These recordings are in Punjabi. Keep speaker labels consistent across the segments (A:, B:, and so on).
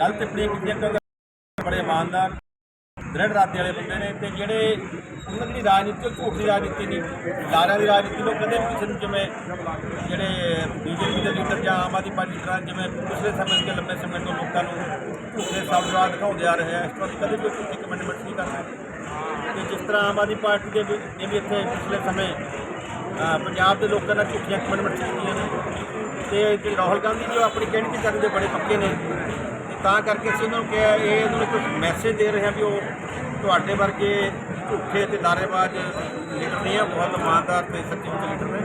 A: ਗਲਤ ਟਿੱਪਣੀ ਕੀਤੀ ਹੈ ਕਿਉਂਕਿ ਬੜੇ ਇਮਾਨਦਾਰ, ਦ੍ਰਿੜ ਰਾਤੇ ਵਾਲੇ ਬੰਦੇ ਨੇ ਤੇ ਜਿਹੜੇ ਉਹਨਾਂ ਦੀ ਰਾਜਨੀਤੀ, ਉਹ ਝੂਠ ਦੀ ਰਾਜਨੀਤੀ ਨਹੀਂ, ਲਾਰਿਆਂ ਦੀ ਰਾਜਨੀਤੀ, ਲੋਕ ਕਦੇ ਵੀ ਕਿਸੇ ਨੂੰ ਜਿਵੇਂ ਜਿਹੜੇ ਬੀਜੇਪੀ ਦੇ ਲੀਡਰ ਜਾਂ ਆਮ ਆਦਮੀ ਪਾਰਟੀ ਤਰ੍ਹਾਂ ਜਿਵੇਂ ਪਿਛਲੇ ਸਮੇਂ ਦੇ ਲੰਬੇ ਸਮੇਂ ਤੋਂ ਲੋਕਾਂ ਨੂੰ ਝੂਠੇ ਸਾਬਰਾਹ ਦਿਖਾਉਂਦੇ ਆ ਰਹੇ ਆ, ਇਸ ਤੋਂ ਦੀ ਕਦੇ ਵੀ ਕੋਈ ਝੂਠੀ ਕਮੈਂਟਮੈਂਟ ਨਹੀਂ ਕਰਨਾ ਤੇ ਜਿਸ ਤਰ੍ਹਾਂ ਆਮ ਆਦਮੀ ਪਾਰਟੀ ਦੇ ਵੀ ਨੇ ਵੀ ਇੱਥੇ ਪਿਛਲੇ ਸਮੇਂ ਪੰਜਾਬ ਦੇ ਲੋਕਾਂ ਨਾਲ ਝੂਠੀਆਂ ਕਮੈਂਟਮੈਂਟ ਕੀਤੀਆਂ ਨੇ। ਤੇ ਰਾਹੁਲ ਗਾਂਧੀ ਜੋ ਆਪਣੀ ਗਿਣਤੀ ਕਰਨ ਦੇ ਬੜੇ ਪੱਕੇ ਨੇ। ਤੇ ਕਰਕੇ ਅਸੀਂ ਉਹਨਾਂ ਨੂੰ ਕਿਹਾ ਇਹ ਉਹਨਾਂ ਨੂੰ ਕੁਝ ਮੈਸੇਜ ਦੇ ਰਹੇ ਹਾਂ ਵੀ ਉਹ ਤੁਹਾਡੇ ਵਰਗੇ ਝੂਠੇ ਤੇ ਦਾਰੇਬਾਜ਼ ਲੀਡਰ ਨਹੀਂ ਆ ਬਹੁਤ ਇਮਾਨਦਾਰ ਤੇ ਸੱਚੇ ਮੁੱਚ ਲੀਡਰ ਨੇ।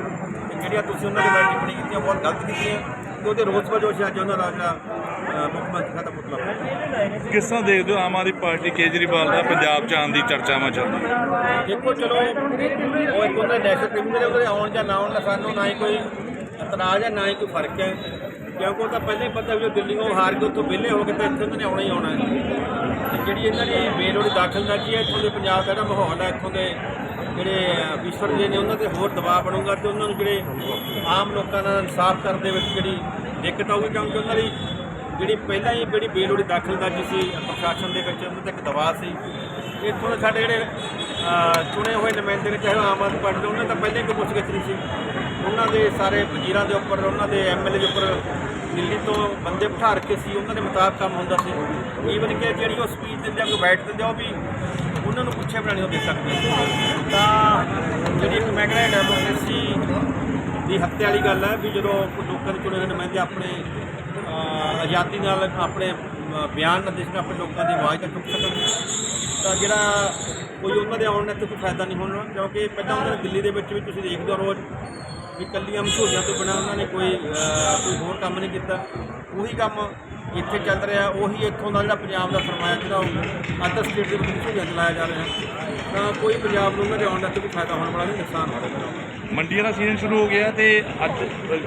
A: ਤੇ ਜਿਹੜੀਆਂ ਤੁਸੀਂ ਉਹਨਾਂ ਦੇ ਬਾਰੇ ਟਿੱਪਣੀ ਕੀਤੀਆਂ ਬਹੁਤ ਗਲਤ ਕੀਤੀਆਂ। ਤੇ ਉਹਦੇ ਰੋਸ ਵਜੋਂ ਅੱਜ ਉਹਨਾਂ ਦਾ ਜਿਹੜਾ ਮੁੱਖ ਮੰਤਰੀ ਦਾ ਪੁਤਲਾ ਫੂਕਿਆ।
B: ਕਿਸ ਤਰ੍ਹਾਂ ਦੇਖਦੇ ਹੋ ਆਮ ਆਦਮੀ ਪਾਰਟੀ ਕੇਜਰੀਵਾਲ ਦਾ ਪੰਜਾਬ ਚ ਆਉਣ ਦੀ ਚਰਚਾਵਾਂ ਚੱਲ ਰਹੀਆਂ?
A: ਦੇਖੋ ਚਲੋ ਉਹ ਇੱਕ ਉਹਦਾ ਨੈਸ਼ਨਲ ਕ੍ਰਿਮੀਨਲ ਹੈ ਉਹਦੇ ਆਉਣ ਜਾਂ ਨਾ ਆਉਣ ਦਾ ਸਾਨੂੰ ਨਾ ਹੀ ਕੋਈ ਇਤਰਾਜ਼ ਹੈ ਨਾ ਹੀ ਕੋਈ ਫ਼ਰਕ ਹੈ। ਕਿਉਂਕਿ ਉਹ ਤਾਂ ਪਹਿਲਾਂ ਹੀ ਪਤਾ ਵੀ ਉਹ ਦਿੱਲੀ ਦਿੱਲੀੋਂ ਹਾਰ ਕੇ ਉੱਥੋਂ ਵਿਹਲੇ ਹੋ ਕੇ ਤਾਂ ਇੱਥੇ ਉਹਨਾਂ ਨੇ ਆਉਣਾ ਹੀ ਆਉਣਾ। ਹੈ ਤੇ ਜਿਹੜੀ ਇਹਨਾਂ ਦੀ ਬੇਲੋੜੀ ਦਾਖਲਅੰਦਾਜ਼ੀ ਹੈ, ਇੱਥੋਂ ਦੇ ਪੰਜਾਬ ਦਾ ਜਿਹੜਾ ਮਾਹੌਲ ਹੈ, ਇੱਥੋਂ ਦੇ ਜਿਹੜੇ ਵਿਸ਼ਵਰ ਦੇ ਨੇ, ਉਹਨਾਂ ਤੇ ਹੋਰ ਦਬਾਅ ਬਣੂਗਾ ਤੇ ਉਹਨਾਂ ਨੂੰ ਜਿਹੜੇ ਆਮ ਲੋਕਾਂ ਨਾਲ ਇਨਸਾਫ ਕਰਨ ਦੇ ਵਿੱਚ ਜਿਹੜੀ ਦਿੱਕਤ ਆਊਗੀ, ਕਿਉਂਕਿ ਉਹਨਾਂ ਦੀ ਜਿਹੜੀ ਪਹਿਲਾਂ ਹੀ ਜਿਹੜੀ ਬੇਲੋੜੀ ਦਾਖਲਅੰਦਾਜ਼ੀ ਸੀ, ਪ੍ਰਸ਼ਾਸਨ ਦੇ ਵਿੱਚ ਉਹਨਾਂ ਤੇ ਇੱਕ ਦਬਾਅ ਸੀ। ਇੱਥੋਂ ਦੇ ਸਾਡੇ ਜਿਹੜੇ ਚੁਣੇ ਹੋਏ ਨੁਮਾਇੰਦੇ ਨੇ, ਚਾਹੇ ਉਹ ਆਮ ਆਦਮੀ ਪਾਰਟੀ ਦੇ, ਉਹਨਾਂ ਤਾਂ ਪਹਿਲਾਂ ਹੀ ਕੋਈ ਪੁੱਛਗਿੱਛ ਨਹੀਂ ਸੀ। ਉਹਨਾਂ ਦੇ ਸਾਰੇ ਵਜ਼ੀਰਾਂ ਦੇ ਉੱਪਰ, ਉਹਨਾਂ ਦੇ ਐਮਐਲਏ ਦੇ ਉੱਪਰ ਦਿੱਲੀ ਤੋਂ ਬੰਦੇ ਬਿਠਾ ਰੱਖੇ ਸੀ, ਉਹਨਾਂ ਦੇ ਮੁਤਾਬਕ ਕੰਮ ਹੁੰਦਾ ਸੀ। ਈਵਨ ਕਿ ਜਿਹੜੀ ਉਹ ਸਪੀਚ ਦਿੰਦੇ ਆ, ਕੋਈ ਬੈਠ ਦਿੰਦੇ ਆ, ਉਹ ਵੀ ਉਹਨਾਂ ਨੂੰ ਪੁੱਛੇ ਬਣਾਣੀ ਉਹ ਦੇ ਸਕਦੇ। ਤਾਂ ਜਿਹੜੀ ਇੱਕ ਮੈਂ ਕਹਿੰਦਾ ਡੈਮੋਕ੍ਰੇਸੀ ਦੀ ਹੱਤਿਆ ਵਾਲੀ ਗੱਲ ਹੈ ਵੀ ਜਦੋਂ ਕੋਈ ਲੋਕਾਂ ਦੇ ਚੁਣੇ ਹੋਏ ਨੁਮਾਇੰਦੇ ਆਪਣੇ ਆਜ਼ਾਦੀ ਨਾਲ ਆਪਣੇ ਬਿਆਨ ਨਾਲ ਦੇਸ਼ ਨਾਲ ਆਪਣੇ ਲੋਕਾਂ ਦੀ ਆਵਾਜ਼ ਤੱਕ ਚੁੱਕ ਸਕਣ, ਤਾਂ ਜਿਹੜਾ ਕੋਈ ਉਹਨਾਂ ਦੇ ਆਉਣ ਨਾਲ ਤੇ ਕੋਈ ਫਾਇਦਾ ਨਹੀਂ ਹੋਣਾ, ਕਿਉਂਕਿ ਪਹਿਲਾਂ ਉਹਨਾਂ ਦਿੱਲੀ ਦੇ ਵਿੱਚ ਵੀ ਤੁਸੀਂ ਦੇਖਦੇ ਹੋ ਰੋਜ਼ ਵੀ ਕੱਲੀਆਂ ਮਸ਼ਹੂਰੀਆਂ ਤੋਂ ਬਿਨਾਂ ਉਹਨਾਂ ਨੇ ਕੋਈ ਕੋਈ ਹੋਰ ਕੰਮ ਨਹੀਂ ਕੀਤਾ। ਉਹੀ ਕੰਮ ਇੱਥੇ ਚੱਲ ਰਿਹਾ ਉਹੀ ਇੱਥੋਂ ਦਾ ਜਿਹੜਾ ਪੰਜਾਬ ਦਾ ਸਰਮਾਇਆ ਜਿਹੜਾ ਉਹ ਅਦਰ ਸਟੇਟ ਦੇ ਵਿੱਚ ਮਸ਼ਹੂਰੀਆਂ ਚਲਾਇਆ ਜਾ ਰਿਹਾ। ਤਾਂ ਕੋਈ ਪੰਜਾਬ ਨੂੰ ਉਹਨਾਂ ਦੇ ਆਉਣ ਤੇ ਕੋਈ ਫਾਇਦਾ ਹੋਣ ਵਾਲਾ ਨਹੀਂ ਨੁਕਸਾਨ ਹੋਵੇਗਾ
B: ਮੰਡੀਆਂ ਦਾ ਸੀਜ਼ਨ ਸ਼ੁਰੂ ਹੋ ਗਿਆ ਤੇ ਅੱਜ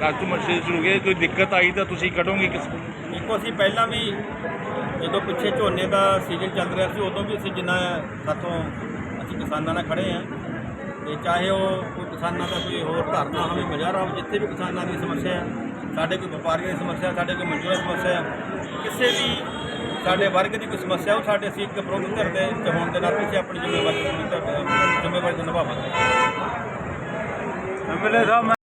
B: ਅੱਜ ਤੋਂ ਮਰਸੇ ਸ਼ੁਰੂ ਹੋ ਗਿਆ ਕੋਈ ਦਿੱਕਤ ਆਈ ਤਾਂ ਤੁਸੀਂ ਕੱਢੋਗੇ ਕਿਸ
A: ਦੇਖੋ ਅਸੀਂ ਪਹਿਲਾਂ ਵੀ ਜਦੋਂ ਪਿੱਛੇ ਝੋਨੇ ਦਾ ਸੀਜ਼ਨ ਚੱਲ ਰਿਹਾ ਸੀ ਉਦੋਂ ਵੀ ਅਸੀਂ ਜਿੰਨਾ ਸਾਥੋਂ ਅਸੀਂ ਕਿਸਾਨਾਂ ਨਾਲ ਖੜੇ ਆ ਤੇ ਚਾਹੇ ਉਹ ਕੋਈ ਕਿਸਾਨਾਂ ਦਾ ਕੋਈ ਹੋਰ ਧਰਨਾ ਹੋਵੇ ਮੁਜ਼ਾਹਰਾ ਹੋਵੇ, ਜਿੱਥੇ ਵੀ ਕਿਸਾਨਾਂ ਦੀ ਸਮੱਸਿਆ ਹੈ, ਸਾਡੇ ਕੋਈ ਵਪਾਰੀਆਂ ਦੀ ਸਮੱਸਿਆ ਸਾਡੇ ਕੋਈ ਮਜ਼ਦੂਰਾਂ ਦੀ ਸਮੱਸਿਆ ਕਿਸੇ ਵੀ ਸਾਡੇ ਵਰਗ ਦੀ ਕੋਈ ਸਮੱਸਿਆ, ਉਹ ਸਾਡੇ ਅਸੀਂ ਇੱਕ ਵਿਰੋਧੀ ਧਿਰ ਦੇ ਚ ਹੋਣ ਦੇ ਨਾਤੇ ਅਸੀਂ ਆਪਣੀ ਜ਼ਿੰਮੇਵਾਰੀ ਪੂਰੀ ਕਰ ਜ਼ਿੰਮੇਵਾਰੀ ਨਿਭਾਵਾਂਗੇ।
C: ਐਮਐਲਏ ਸਾਹਿਬ